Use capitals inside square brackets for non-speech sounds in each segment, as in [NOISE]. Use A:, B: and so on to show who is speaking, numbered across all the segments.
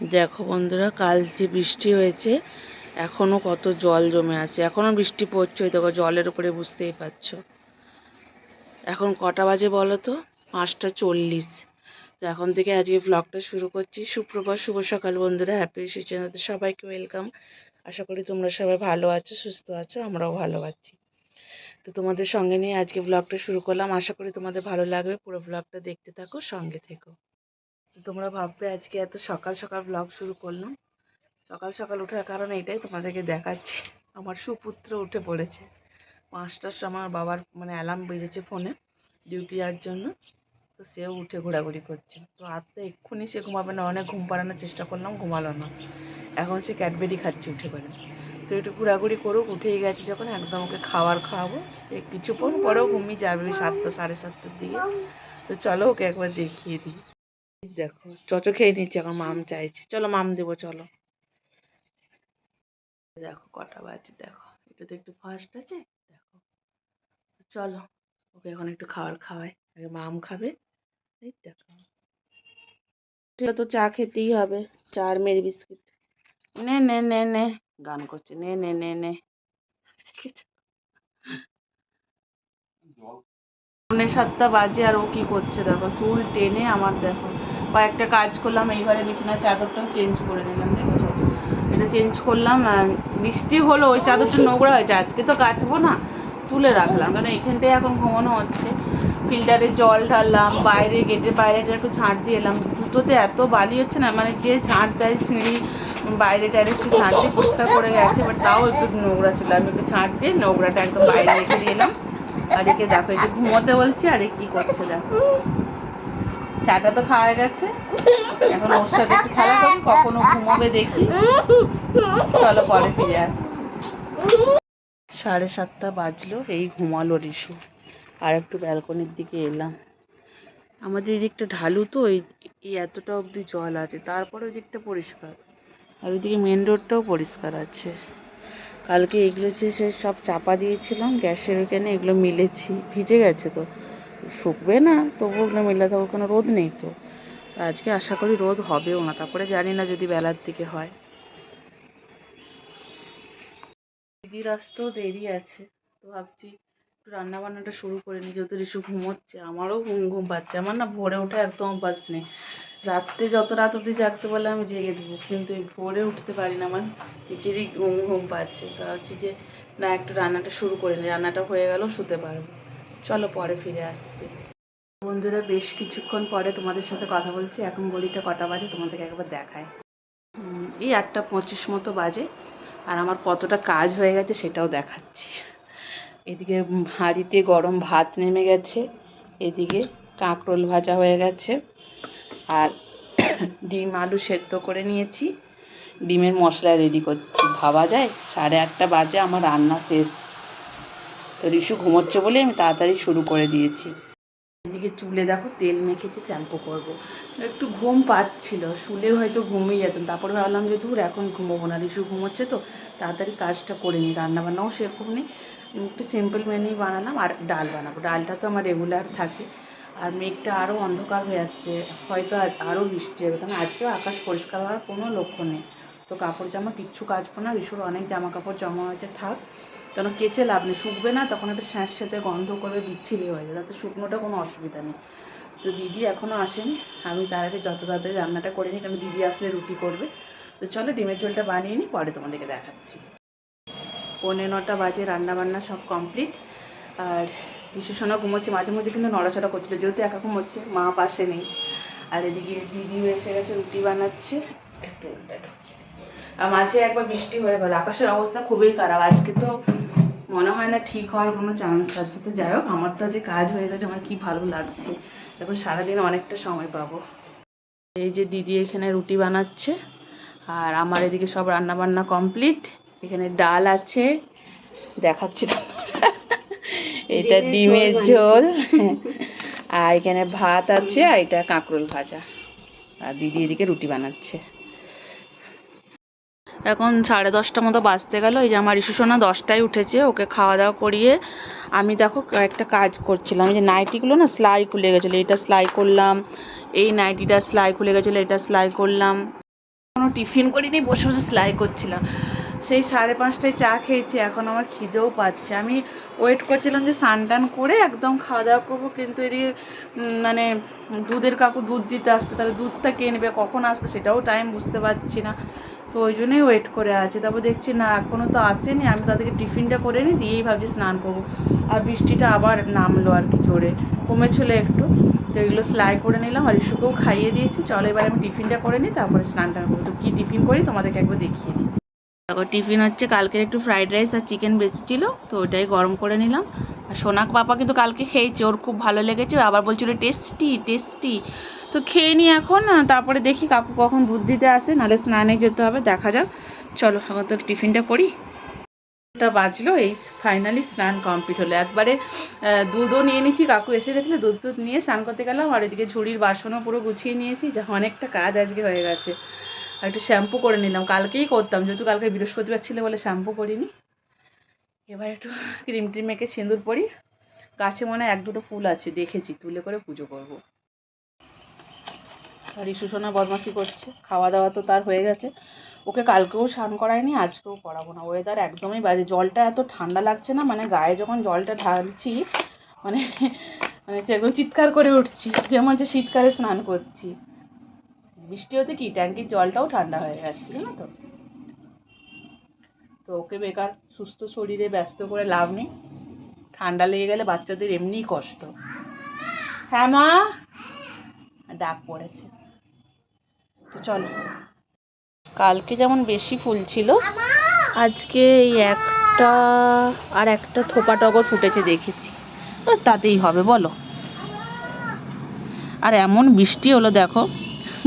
A: দেখো বন্ধুরা, কাল যে বৃষ্টি হয়েছে, এখনও কত জল জমে আছে। এখনও বৃষ্টি পড়ছে, ওই দেখো জলের উপরে বুঝতেই পারছ। এখন কটা বাজে বলো তো? পাঁচটা চল্লিশ। তো এখন থেকে আজকে ব্লগটা শুরু করছি। সুপ্রভাত, শুভ সকাল বন্ধুরা। হ্যাপি চ্যানেলতে সবাইকে ওয়েলকাম আশা করি তোমরা সবাই ভালো আছো, সুস্থ আছো, আমরাও ভালো আছি। তো তোমাদের সঙ্গে নিয়ে আজকে ব্লগটা শুরু করলাম। আশা করি তোমাদের ভালো লাগবে। পুরো ব্লগটা দেখতে থাকো, সঙ্গে থেকো। তো তোমরা ভাববে আজকে এত সকাল সকাল ব্লগ শুরু করলাম। সকাল সকাল ওঠার কারণ এটাই তোমাদেরকে দেখাচ্ছি। আমার সুপুত্র উঠে পড়েছে। পাঁচটার সময় বাবার মানে অ্যালার্ম বেজেছে ফোনে ডিউটি যাওয়ার জন্য। তো সেও উঠে ঘোরাঘুরি করছে। তো আর তো এক্ষুনি সে ঘুমাবে না, অনেক ঘুম পাড়ানোর চেষ্টা করলাম, ঘুমালো না। এখন সে ক্যাডবেরি খাচ্ছে উঠে পড়ে। তো একটু ঘোরাঘুরি করুক, উঠেই গেছে যখন, একদম ওকে খাবার খাওয়াবো। কিছুক্ষণ পরেও ঘুমিয়ে যাবে সাতটা, সাড়ে সাতটার দিকে। তো চলো ওকে একবার দেখিয়ে দিই। দেখো খেয়ে এখন মাম চাইছে। চলো মাম দেবো, চলো। দেখো, কটা দেখো। এটা তো একটু ফাস্ট আছে, দেখো। চলো, ওকে এখন একটু খাবার খাওয়াই। আগে মাম খাবে, এই দেখো। তো চা খেতেই হবে চা আর মেরি বিস্কিট। নে নে নে নে, গান করছে, নে নে নে নে। সাতটা বাজে আর ও কি করছে, দেখো, চুল টেনে আমার, দেখো। কয়েকটা কাজ করলাম, এই ঘরে বিছানার চাদরটাও চেঞ্জ করে নিলাম, দেখেছ? এটা চেঞ্জ করলাম বৃষ্টি হলো, ওই চাদরটা নোংরা হয়েছে, আজকে তো কাচবো না, তুলে রাখলাম, কারণ এখানটায় এখন ঘুমানো হচ্ছে। ফিল্টারে জল ঢাললাম, বাইরে গেটের বাইরেটা একটু ঝাঁট দিয়ে এলাম, জুতোতে এত বালি হচ্ছে না মানে যে ঝাঁট দেয় সিঁড়ি, বাইরে টাইরে সে ঝাঁট দিয়ে পরিষ্কার করে গেছে বাট তাও একটু নোংরা ছিল, আমি একটু ঝাঁট দিয়ে নোংরাটা একদম বাইরে রেখে দিয়ে এলাম। আর একে দেখো, একে ঘুমোতে বলছি, আর এ কী করছে দেখো। চাটা তো খাওয়া গেছে। এখন ওর সাথে একটু খেলা করি, কখনো ঘুমাবে দেখি। চলো পরে ফিরে আসছি। সাড়ে সাতটা বাজলো, এই ঘুমালো রিসু। আর একটু ব্যালকনির দিকে এলাম। আমাদের এই দিকটা ঢালু তো, এই এতটা অবধি জল আছে। তারপরে ওই দিকটা পরিষ্কার। আর ওইদিকে মেন রোডটাও পরিষ্কার আছে। কালকে এগুলো যে সব চাপা দিয়েছিলাম, গ্যাসের ওখানে এগুলো মিলেছি। ভিজে গেছে তো। শুকবে না তবু ওগুলো মেলাতে হবে কোনো রোদ নেই তো। আজকে আশা করি রোদ হবেও না, তারপরে জানি না যদি বেলার দিকে হয়। দিদির আসতেও দেরি আছে, তো ভাবছি একটু রান্না বান্নাটা শুরু করে নিই যেহেতু রিশু ঘুমোচ্ছে, আমারও ঘুম ঘুম পাচ্ছে, আমার না ভোরে ওঠা একদম অভ্যাস নেই। রাত্রে যত রাত অবধি জাগতে পারলে আমি জেগে দেবো, কিন্তু এই ভোরে উঠতে পারি না, আমার নিজেরই ঘুম ঘুম পাচ্ছে। তা হচ্ছে যে না, একটু রান্নাটা শুরু করে নিই, রান্নাটা হয়ে গেলেও শুতে পারব। চলো পরে ফিরে আসছি। বন্ধুরা, বেশ কিছুক্ষণ পরে তোমাদের সাথে কথা বলছি। এখন গলিতে কটা বাজে তোমাদেরকে একবার দেখায় এই আটটা পঁচিশ মতো বাজে, আর আমার কতটা কাজ হয়ে গেছে সেটাও দেখাচ্ছি। এদিকে হাঁড়িতে গরম ভাত নেমে গেছে, এদিকে কাঁকরোল ভাজা হয়ে গেছে, আর ডিম আলু সেদ্ধ করে নিয়েছি। ডিমের মশলা রেডি করছি। ভাবা যায় সাড়ে আটটা বাজে আমার রান্না শেষ। তো রিশু ঘুমোচ্ছে বলে আমি তাড়াতাড়ি শুরু করে দিয়েছি। এদিকে চুলে দেখো তেল মেখেছি, শ্যাম্পু করব। একটু ঘুম পাচ্ছিল, শুলে হয়তো ঘুমিয়ে যেতাম। তারপরে ভাবলাম যে ধুর, এখন ঘুমোবো না। রিশু ঘুমোচ্ছে তো, তাড়াতাড়ি কাজটা করে নিই। রান্নাবান্নাও সেরকম নেই। একটু সিম্পল মেনুই বানালাম আর ডাল বানাবো। ডালটা তো আমার রেগুলার থাকে। আর মেঘটা আরও অন্ধকার হয়ে আসছে। হয়তো আজ আরও বৃষ্টি হবে। কারণ আজকেও আকাশ পরিষ্কার হওয়ার কোনো লক্ষ্য নেই। তো কাপড় জামা কিচ্ছু কাচবো না। রিশুর অনেক জামা কাপড় জমা হয়েছে, থাক। কেন কেচে লাভ নেই। শুকবে না, তখন একটা স্যাঁত সাথে গন্ধ করবে, বিচ্ছিরি হয়ে যাবে। তাতে শুকনোটা কোনো অসুবিধা নেই। তো দিদি এখনও আসেনি। আমি তার আগে যত তাড়াতাড়ি রান্নাটা করে নিই, কারণ দিদি আসলে রুটি করবে। তো চলো ডিমের ঝোলটা বানিয়ে নিই, পরে তোমাদেরকে দেখাচ্ছি। পৌনে নটা বাজে রান্না বান্না সব কমপ্লিট। আর সোনা ঘুমোচ্ছে, মাঝে মধ্যে কিন্তু নড়াচড়া করছিল, যেহেতু একা ঘুমোচ্ছে, মা পাশে নেই। আর এদিকে দিদিও এসে গেছে, রুটি বানাচ্ছে। একটু মাঝে একবার বৃষ্টি হয়ে গেল, আকাশের অবস্থা খুবই খারাপ। আজকে তো মনে হয় না ঠিক হওয়ার কোনো চান্স আছে। তো যাই হোক আমার তো যে কাজ হয়ে গেছে আমার কি ভালো লাগছে। এখন সারাদিন অনেকটা সময় পাবো। এই যে দিদি এখানে রুটি বানাচ্ছে আর আমার এদিকে সব রান্না বান্না কমপ্লিট এখানে ডাল আছে দেখাচ্ছি। এটা ডিমের ঝোল আর এখানে ভাত আছে আর এটা কাঁকরোল ভাজা। আর দিদি এদিকে রুটি বানাচ্ছে। এখন সাড়ে দশটা মতো বাজতে গেল। এই যে আমার ইস্যু সোনা দশটায় উঠেছে, ওকে খাওয়া দাওয়া করিয়ে আমি দেখো একটা কাজ করছিলাম। যে নাইটিগুলো না সেলাই খুলে গেছিল, এটা সেলাই করলাম, এই নাইটিটা সেলাই খুলে গেছিল, এটা সেলাই করলাম। কোনো টিফিন করিনি, বসে বসে সেলাই করছিলাম। সেই সাড়ে পাঁচটায় চা খেয়েছি, এখন আমার খিদেও পাচ্ছে। আমি ওয়েট করছিলাম যে টান করে একদম খাওয়া দাওয়া করব, কিন্তু এদিকে মানে দুধের কাকু দুধ দিতে আসবে, তাহলে দুধটা কে নেবে, কখন আসবে সেটাও টাইম বুঝতে পারছি না। তো ওই জন্যই ওয়েট করে আছি। তারপর দেখছি, না এখনও তো আসেনি। আমি তাদেরকে টিফিনটা করে নিই দিয়েই ভাবছি স্নান করব। আর বৃষ্টিটা আবার নামলো আর কি জোরে। কমেছিল একটু। তো এগুলো সেলাই করে নিলাম আর ইস্যুকেও খাইয়ে দিয়েছি। চলো, এবার আমি টিফিনটা করে নিই, তারপরে স্নান টান করব। তো কী টিফিন করি তোমাদেরকে একবার দেখিয়ে দিই। টিফিন হচ্ছে, কালকের একটু ফ্রাইড রাইস আর চিকেন বেশি ছিল, তো ওটাই গরম করে নিলাম। আর সোনাক পাপা কিন্তু কালকে খেয়েছে, ওর খুব ভালো লেগেছে, আবার বলছিল টেস্টি টেস্টি তো খেয়ে নিই এখন তারপরে দেখি কাকু কখন দুধ দিতে আসে, নাহলে স্নানে যেতে হবে, দেখা যাক। চলো, এখন তো টিফিনটা করি। টা বাজলো, এই ফাইনালি স্নান কমপ্লিট হলো। একবারে দুধও নিয়ে নিয়েছি কাকু এসে গেছিল, দুধ দুধ নিয়ে স্নান করতে গেলাম, আর এদিকে ঝুড়ির বাসনও পুরো গুছিয়ে নিয়েছি, যা অনেকটা কাজ আজকে হয়ে গেছে। আর একটু শ্যাম্পু করে নিলাম, কালকেই করতাম, যেহেতু কালকে বৃহস্পতিবার ছিল বলে শ্যাম্পু করিনি। এবার একটু ক্রিম ট্রিম মেখে সিঁদুর পরি। গাছে মনে এক দুটো ফুল আছে, দেখেছি, তুলে করে পুজো করব। আর ইস্যু সোনা বদমাসি করছে, খাওয়া দাওয়া তো তার হয়ে গেছে। ওকে কালকেও স্নান করায়নি, আজকেও করাবো না। ওয়েদার একদমই বাজে, জলটা এত ঠান্ডা লাগছে না মানে গায়ে যখন জলটা ঢালছি মানে মানে সেগুলো চিৎকার করে উঠছি, যেমন হচ্ছে শীতকালে স্নান করছি। বৃষ্টি হতে কি, ট্যাঙ্কির জলটাও ঠান্ডা হয়ে গেছে, জানো তো? তো ওকে বেকার, সুস্থ শরীরে ব্যস্ত করে লাভ নেই। ঠান্ডা লেগে গেলে বাচ্চাদের এমনিই কষ্ট। হ্যাঁ মা? ডাক পড়েছে। তো চলো। কালকে যেমন বেশি ফুল ছিল, আজকে এই একটা আর একটা থোপা টগর ফুটেছে দেখেছি। তাতেই হবে, বলো। আর এমন বৃষ্টি হলো দেখো,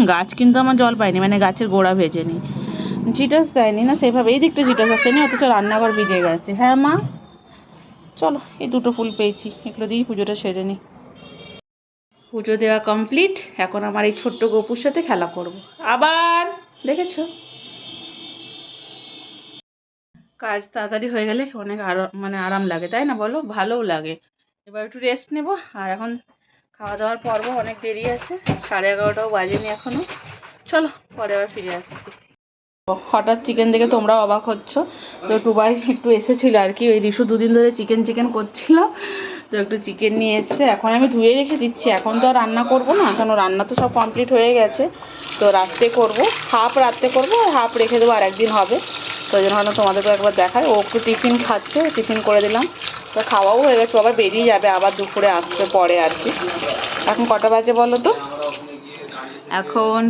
A: গাছ কিন্তু আমার জল পায়নি মানে গাছের গোড়া ভেজেনি। জিটাস দেয়নি না, সেভাবে। এই দিকটা জিটাস আসেনি, অথচ রান্নাঘর ভিজে গেছে। হ্যাঁ মা? চলো, এই দুটো ফুল পেয়েছি, এগুলো দিয়েই পুজোটা সেরে নিই পুজো দেওয়া কমপ্লিট, এখন আমার এই ছোট্ট গপুর সাথে খেলা করব। আবার, দেখেছ? কাজ তাড়াতাড়ি হয়ে গেলে অনেক আরও মানে আরাম লাগে, তাই না বলো? ভালোও লাগে। এবার একটু রেস্ট নেব, আর এখন খাওয়া দাওয়ার পর্ব অনেক দেরি আছে, সাড়ে এগারোটাও বাজেনি এখনও চলো, পরে আবার ফিরে আসছি। হঠাৎ চিকেন দেখে তোমরাও অবাক হচ্ছ। তো টুবাই একটু এসেছিল আর কি, ওই রিশু দুদিন ধরে চিকেন চিকেন করছিল। তো একটু চিকেন নিয়ে এসছে। এখন আমি ধুয়ে রেখে দিচ্ছি। এখন তো আর রান্না করব না কারণ রান্না তো সব কমপ্লিট হয়ে গেছে। তো রাত্রে করব হাফ রাত্রে করব আর হাফ রেখে দেবো আর একদিন হবে। তো ওই জন্য ভাবলাম তোমাদেরকে একবার দেখায় ও একটু টিফিন খাচ্ছে টিফিন করে দিলাম। তো খাওয়াও হয়ে গেছে, আবার বেরিয়ে যাবে, আবার দুপুরে আসতে পরে আর কি। এখন কটা বাজে বলো তো? এখন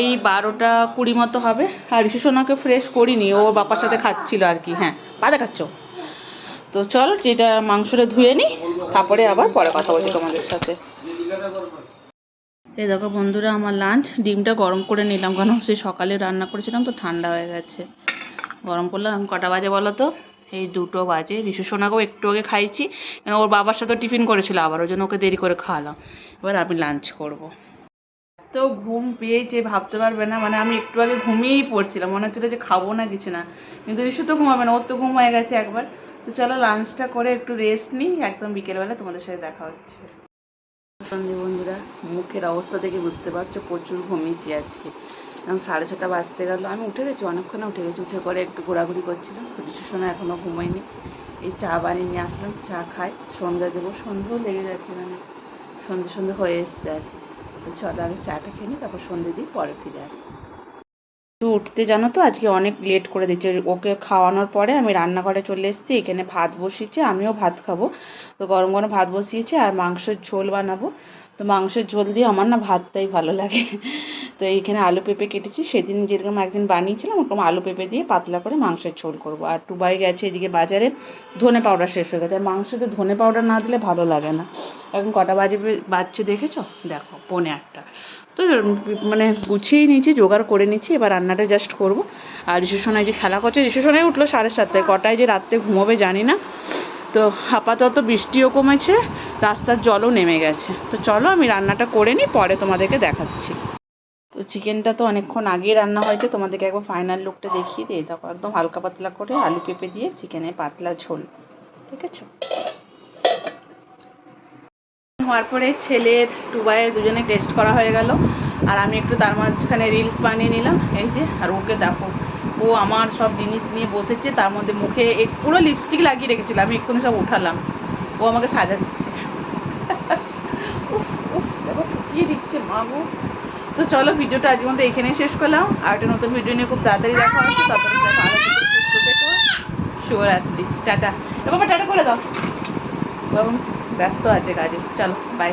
A: এই বারোটা কুড়ি মতো হবে। আর ঋষি সোনাকে ফ্রেশ করিনি, ও বাবার সাথে খাচ্ছিল আর কি হ্যাঁ। বাদে খাচ্ছ তো চল এটা মাংসটা ধুয়ে নিই তারপরে আবার পরে কথা বলছি তোমাদের সাথে। এই দেখো বন্ধুরা, আমার লাঞ্চ ডিমটা গরম করে নিলাম, কারণ সে সকালে রান্না করেছিলাম, তো ঠান্ডা হয়ে গেছে। গরম করলাম কটা বাজে বলো তো? এই দুটো বাজে, ঋষু সোনাকেও একটু আগে খাইছি, ওর বাবার সাথে টিফিন করেছিল আবার, ওই জন্য ওকে দেরি করে খাওয়ালাম। এবার আমি লাঞ্চ করব। তো ঘুম পেয়েছে, ভাবতে পারবে না। মানে আমি একটু আগে ঘুমিয়েই পড়ছিলাম। মনে হচ্ছিল যে খাব না কিছু না। কিন্তু ঋষু তো ঘুমাবে না, ওর তো ঘুম হয়ে গেছে একবার। তো চলো লাঞ্চটা করে একটু রেস্ট নিই, একদম বিকেলবেলা তোমাদের সাথে দেখা হচ্ছে। সন্ধে বন্ধুরা, মুখের অবস্থা দেখে বুঝতে পারছ, প্রচুর ঘুমিয়েছি আজকে। এখন সাড়ে ছটা বাজতে গেলো। আমি উঠে গেছি, অনেকক্ষণে উঠে গেছি। উঠে করে একটু ঘোরাঘুরি করছিলাম। তো সময় এখনও ঘুমাইনি এই চা বানিয়ে নিয়ে আসলাম, চা খাই সন্ধ্যা দেবো। সন্ধ্যেও লেগে যাচ্ছে মানে। সন্ধে সন্ধে হয়ে এসছে আর কি। তো চলো আগে চাটা খেয়ে নিই তারপর সন্ধে দিই পরে ফিরে আসছি। উঠতে জানো তো, আজকে অনেক লেট করে দিচ্ছে ওকে খাওয়ানোর পরে আমি রান্নাঘরে চলে এসেছি, এখানে ভাত বসিয়েছে, আমিও ভাত খাব। তো গরম গরম ভাত বসিয়েছে, আর মাংসের ঝোল বানাবো। তো মাংসের ঝোল দিয়ে আমার না ভাতটাই ভালো লাগে। তো এইখানে আলু পেঁপে কেটেছি। সেদিন যেরকম একদিন বানিয়েছিলাম, ওরকম আলু পেঁপে দিয়ে পাতলা করে মাংসের ঝোল করব। আর টুবাই গেছে এদিকে বাজারে, ধনে পাউডার শেষ হয়ে গেছে। আর মাংসতে ধনে পাউডার না দিলে ভালো লাগে না। এখন কটা বাজে বাজছে দেখেছ? দেখো, পৌনে একটা তো মানে গুছিয়েই নিয়েছি, জোগাড় করে নিচ্ছি এবার রান্নাটা জাস্ট করব। আর রিসেপশনে যে খেলা করছে রিসেপশনে উঠল সাড়ে সাতটায়। কটায় যে রাত্রে ঘুমোবে জানি না। তো আপাতত বৃষ্টিও কমেছে, রাস্তার জলও নেমে গেছে। তো চলো আমি রান্নাটা করে নিই, পরে তোমাদেরকে দেখাচ্ছি। তো চিকেনটা তো অনেকক্ষণ আগেই রান্না হয়েছে, তোমাদেরকে একবার ফাইনাল লুকটা দেখিয়ে দিই। দেখো, একদম হালকা পাতলা করে আলু পেঁপে দিয়ে চিকেনের পাতলা ঝোল, ঠিক আছে? হওয়ার পরে ছেলের টুবাইয়ের দুজনে টেস্ট করা হয়ে গেল। আর আমি একটু তার মাঝখানে রিলস বানিয়ে নিলাম। এই যে, আর ওকে দেখো, ও আমার সব জিনিস নিয়ে বসেছে, তার মধ্যে মুখে এক- পুরো লিপস্টিক লাগিয়ে রেখেছিল, আমি এক্ষুনি সব উঠালাম। ও আমাকে সাজাচ্ছে। [LAUGHS] উফ উফ, দেখো ফুটিয়ে দিচ্ছে মা গো? তো চলো, ভিডিওটা আজকের মধ্যে এখানেই শেষ করলাম। আর একটা নতুন ভিডিও নিয়ে খুব তাড়াতাড়ি দেখা হচ্ছে সবাই ভালো সুস্থ থেকো, শুভরাত্রি, টাটা। বাবা, টাটা করে দাও। বাবা, ব্যস্ত আছে কাজে, চলো বাই